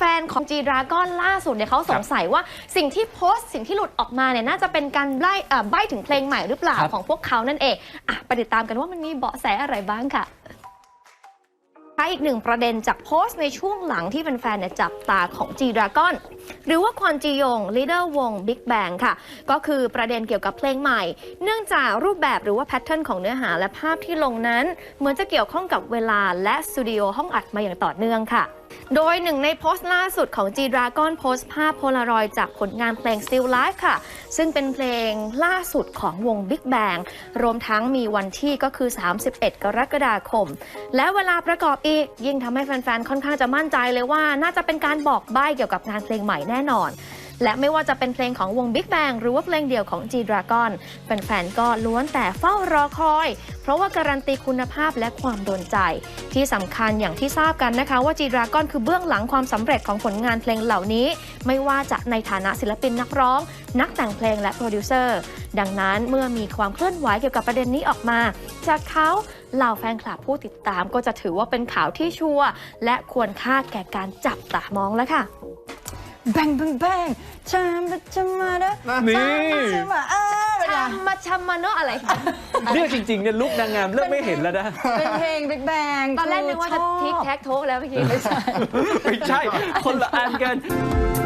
ฟนๆ ของ G Dragon ล่าสุดเนี่ยเขาสงสัยว่าสิ่งที่โพสต์สิ่งที่หลุดออกมาเนี่ยน่าจะเป็นการใบ้เอ่อใบ้ถึงเพลงใหม่หรือเปล่าครับของพวกเขานั่นเองอะไปติดตามกันว่ามันมีเบาะแสอะไรบ้างค่ะค่ะอีกหนึ่งประเด็นจากโพสต์ในช่วงหลังที่แฟนๆเนี่ยจับตาของ G Dragon หรือว่าควอนจียงลีดเดอร์วง Big Bang ค่ะ ก็คือประเด็นเกี่ยวกับเพลงใหม่ เนื่องจากรูปแบบหรือว่าแพทเทิร์นของเนื้อหาและภาพที่ลงนั้น เหมือนจะเกี่ยวข้องกับเวลาและสตูดิโอห้องอัดมาอย่างต่อเนื่องค่ะโดยหนึ่งในโพสต์ล่าสุดของ G Dragon โพสต์ภาพโพลารอยจากผลงานเพลง Still Life ค่ะ ซึ่งเป็นเพลงล่าสุดของวง Big Bang รวมทั้งมีวันที่ก็คือ 31 กรกฎาคม และเวลาประกอบอีก ยิ่งทำให้แฟนๆ ค่อนข้างจะมั่นใจเลยว่า น่าจะเป็นการบอกใบ้เกี่ยวกับงานเพลงใหม่แน่นอน และไม่ว่าจะเป็นเพลงของวง Big Bang หรือว่าเพลงเดี่ยวของ G Dragon แฟนๆก็ล้วนแต่เฝ้ารอคอย เพราะว่าการันตีคุณภาพและความโดนใจ ที่สำคัญอย่างที่ทราบกันนะคะ ว่า G Dragon คือเบื้องหลังความสำเร็จของผลงานเพลงเหล่านี้ ไม่ว่าจะในฐานะศิลปินนักร้อง นักแต่งเพลงและโปรดิวเซอร์ดังนั้นเมื่อมีความเคลื่อนไหวเกี่ยวกับประเด็นนี้ออกมา จากเขาเหล่าแฟนคลับผู้ติดตามก็จะถือว่าเป็นข่าวที่ชัวร์และควรค่าแก่การจับตามองแล้วค่ะ แบงแบงแบงชามมาชามมาเด้อนี่ ชามมาเออเป็นไงชัมมาชัมมาเนอะอะไรเนี่ยจริงๆเนี่ยลุกนางงามเริ่มไม่เห็นแล้วนะ เป็นเพลง Big Bang ตอนแรกนึกว่าจะทิกแท็กโทกแล้วเมื่อกี้ไม่ใช่ ไม่ใช่ คนละอันกันเ